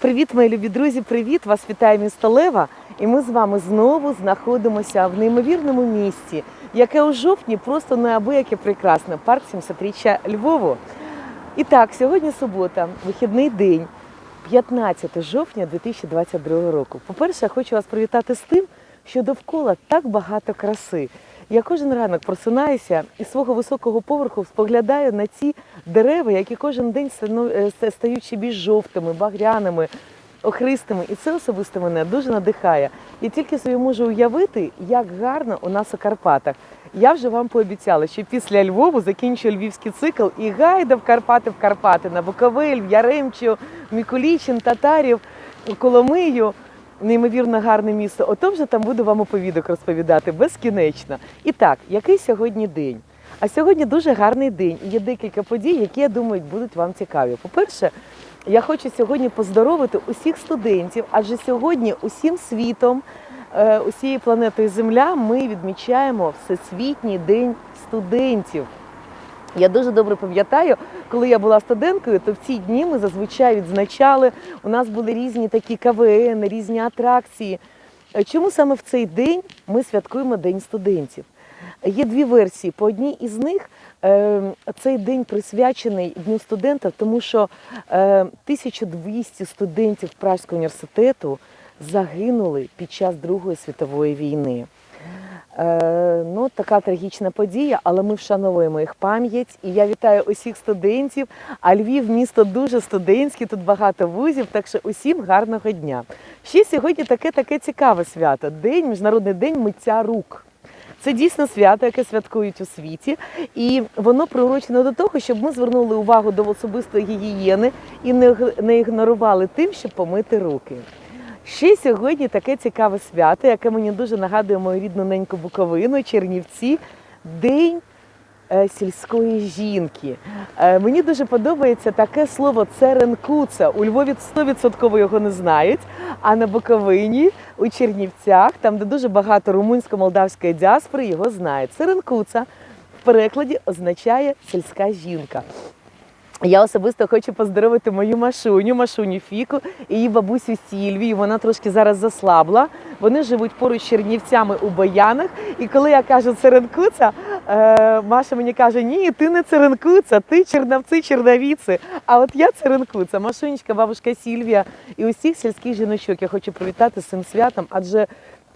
Привіт, мої любі друзі! Привіт! Вас вітає місто Лева. І ми з вами знову знаходимося в неймовірному місті, яке у жовтні просто неабияке прекрасне. Парк 70-річчя Львову. І так, сьогодні субота, вихідний день, 15 жовтня 2022 року. По-перше, я хочу вас привітати з тим, що довкола так багато краси. Я кожен ранок просинаюся і свого високого поверху споглядаю на ці дерева, які кожен день е, ста- стають ще більш жовтими, багряними, охристими. І це особисто мене дуже надихає. Я тільки собі можу уявити, як гарно у нас у Карпатах. Я вже вам пообіцяла, що після Львову закінчу львівський цикл і гайда в Карпати в Карпати на Буковель, в Яремчу, Мікулічин, Татарів, Коломию. Неймовірно гарне місто. Ото вже там буду вам оповідок розповідати безкінечно. І так, який сьогодні день? А сьогодні дуже гарний день. І є декілька подій, які я думаю будуть вам цікаві. По-перше, я хочу сьогодні поздоровити усіх студентів, адже сьогодні усім світом, е, усією планетою Земля ми відмічаємо Всесвітній день студентів. Я дуже добре пам'ятаю, коли я була студенткою, то в ці дні ми зазвичай відзначали. У нас були різні такі КВН, різні атракції. Е, Чому саме в цей день ми святкуємо День студентів? Є дві версії. По одній із них е, цей день присвячений Дню студента, тому що е, 1200 студентів Пражського університету загинули під час Другої світової війни. Е, ну, така трагічна подія, але ми вшановуємо їх пам'ять. І я вітаю усіх студентів. А Львів місто дуже студентське, тут багато вузів, так що усім гарного дня. Ще сьогодні таке таке цікаве свято День, Міжнародний день миття рук. Це дійсно свято, яке святкують у світі, і воно приурочено до того, щоб ми звернули увагу до особистої гігієни і не ігнорували тим, щоб помити руки. Ще сьогодні таке цікаве свято, яке мені дуже нагадує мою рідну неньку Буковину, Чернівці, День е, сільської жінки. Е, Мені дуже подобається таке слово церенкуца. У Львові 100% його не знають, а на Буковині, у Чернівцях, там, де дуже багато румунсько-молдавської діаспори, його знають. Церенкуца в перекладі означає сільська жінка. Я особисто хочу поздоровити мою Машуню, Машуню Фіку і її бабусю Сільвію. Вона трошки зараз заслабла. Вони живуть поруч з Чернівцями у Боянах. І коли я кажу Церенкуца, е, Маша мені каже: Ні, ти не Церенкуца, ти Чернавці, Чернавіці. А от я Церенкуца, Машунечка, бабушка Сільвія і усіх сільських жіночок. Я хочу привітати з цим святом, адже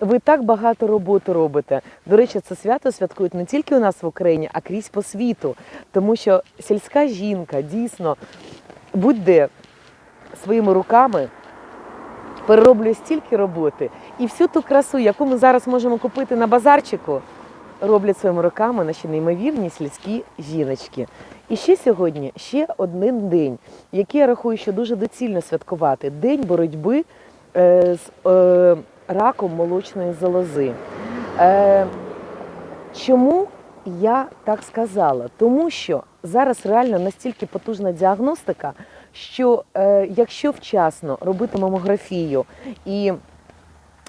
ви так багато роботи робите. До речі, це свято святкують не тільки у нас в Україні, а крізь по світу. Тому що сільська жінка дійсно будь-де своїми руками перероблює стільки роботи. І всю ту красу, яку ми зараз можемо купити на базарчику, роблять своїми руками наші неймовірні сільські жіночки. І ще сьогодні ще один день, який я рахую, що дуже доцільно святкувати день боротьби е, з е, раком молочної залози. Е, чому я так сказала? Тому що зараз реально настільки потужна діагностика, що е, якщо вчасно робити мамографію і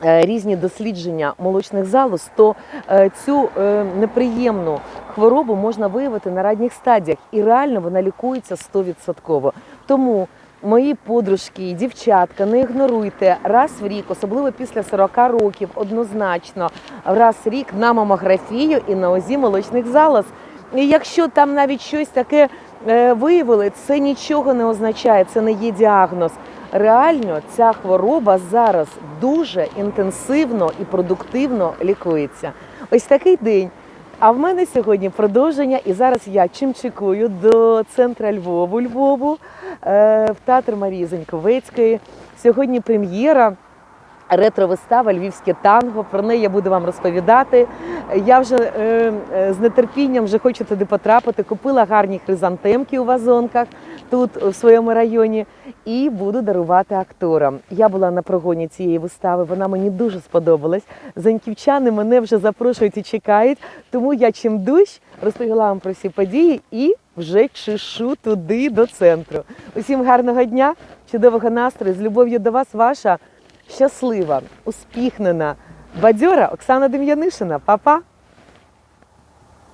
е, різні дослідження молочних залоз, то е, цю е, неприємну хворобу можна виявити на ранніх стадіях, і реально вона лікується 100%. Тому мої подружки, дівчатка, не ігноруйте раз в рік, особливо після 40 років, однозначно раз в рік на мамографію і на ОЗІ молочних залоз. І якщо там навіть щось таке е, виявили, це нічого не означає, це не є діагноз. Реально ця хвороба зараз дуже інтенсивно і продуктивно лікується. Ось такий день. А в мене сьогодні продовження, і зараз я чимчикую до центра Львову, Львову, е, в театр Марії Заньковецької. Сьогодні прем'єра. Ретро-вистава Львівське танго. Про неї я буду вам розповідати. Я вже е, е, з нетерпінням вже хочу туди потрапити. Купила гарні хризантемки у вазонках тут, у своєму районі, і буду дарувати акторам. Я була на прогоні цієї вистави, вона мені дуже сподобалась. Заньківчани мене вже запрошують і чекають, тому я чим дощ розповіла вам про всі події і вже чешу туди до центру. Усім гарного дня, чудового настрою, з любов'ю до вас, ваша щаслива, успіхнена, бадьора Оксана Дем'янишина. Па-па!